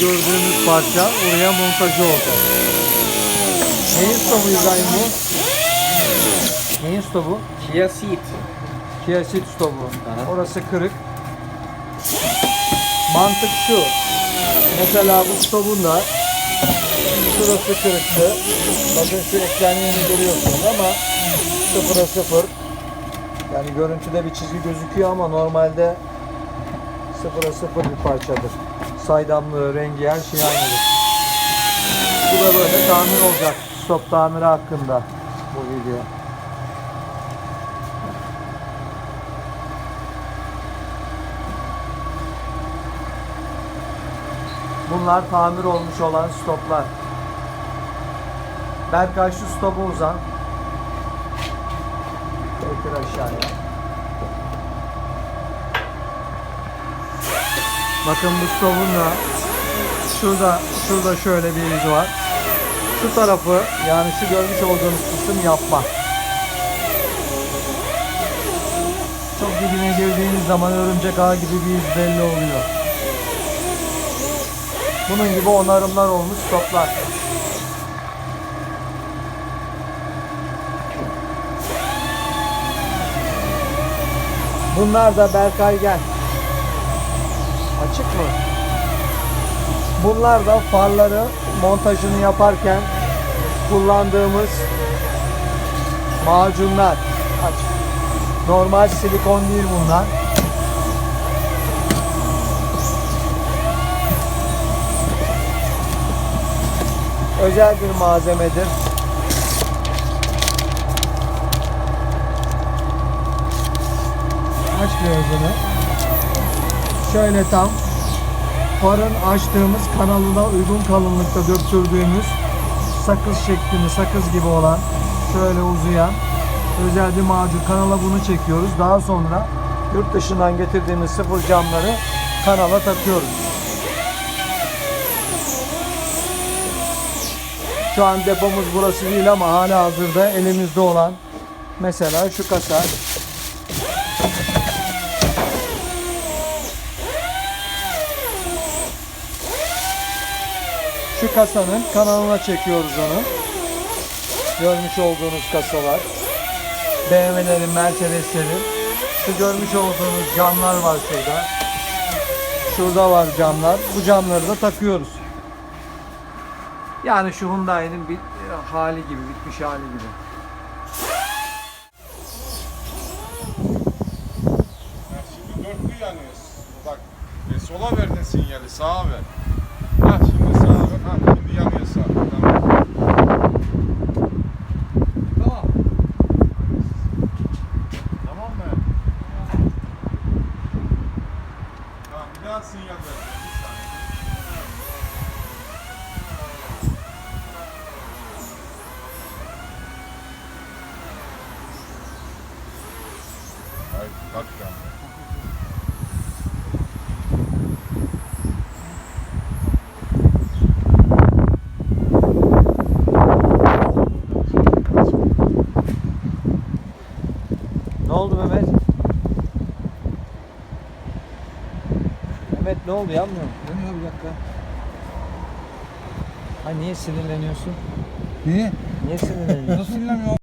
gördüğümüz parça oraya montajı olacak. Neyin stopu İbrahim bu? Neyin stopu? Chia seed. Kia Ceed stopu. Aha. Orası kırık. Mantık şu. Mesela bu stopun da şurası kırıktı. Bakın şu ekran görüyorsunuz ama sıfıra sıfır. Yani görüntüde bir çizgi gözüküyor ama normalde sıfıra sıfır bir parçadır. Saydamlığı, rengi her şey aynıdır. Bu da böyle tamir olacak. Stop tamiri hakkında bu video. Bunlar tamir olmuş olan stoplar. Berkay şu stopu uzan. Getir aşağıya. Bakın bu stopun da şurada şurada şöyle bir iz var. Şu tarafı yani şu görmüş olduğunuz kısım yapma. Çok dibine girdiğiniz zaman örümcek ağ gibi bir iz belli oluyor. Bunun gibi onarımlar olmuş stoplar. Bunlar da Berkay gel. Açık mı? Bunlar da farları montajını yaparken kullandığımız macunlar. Aç. Normal silikon değil bunlar. özel bir malzemedir. Aç birazını. Şöyle tam farın açtığımız kanalına uygun kalınlıkta döktürdüğümüz sakız şeklinde sakız gibi olan şöyle uzayan özel bir macun kanala bunu çekiyoruz. Daha sonra yurt dışından getirdiğimiz sıfır camları kanala takıyoruz. Şu an depomuz burası değil ama hala hazırda elimizde olan mesela şu kasa. Şu kasanın kanalına çekiyoruz onu. Görmüş olduğunuz kasalar. BMW'lerin, Mercedes'lerin. Şu görmüş olduğunuz camlar var şurada. Şurada var camlar. Bu camları da takıyoruz. Yani şu Hyundai'nin bir hali gibi, bitmiş hali gibi. Şimdi dörtlü yanıyoruz. Bak e, sola verdin sinyali sağa ver. Ha şimdi sağa ver. Ha şimdi yanıyor sağ. Tamam. Tamam. Tamam mı? Tamam bir daha sinyal ver. Bir saniye. Hayır, kalk ya. Ne oldu Mehmet? Mehmet ne oldu yanmıyor mu? Dönüyor bir dakika. Ha niye sinirleniyorsun? Niye? Niye sinirleniyorsun? Nasıl dinlemiyor?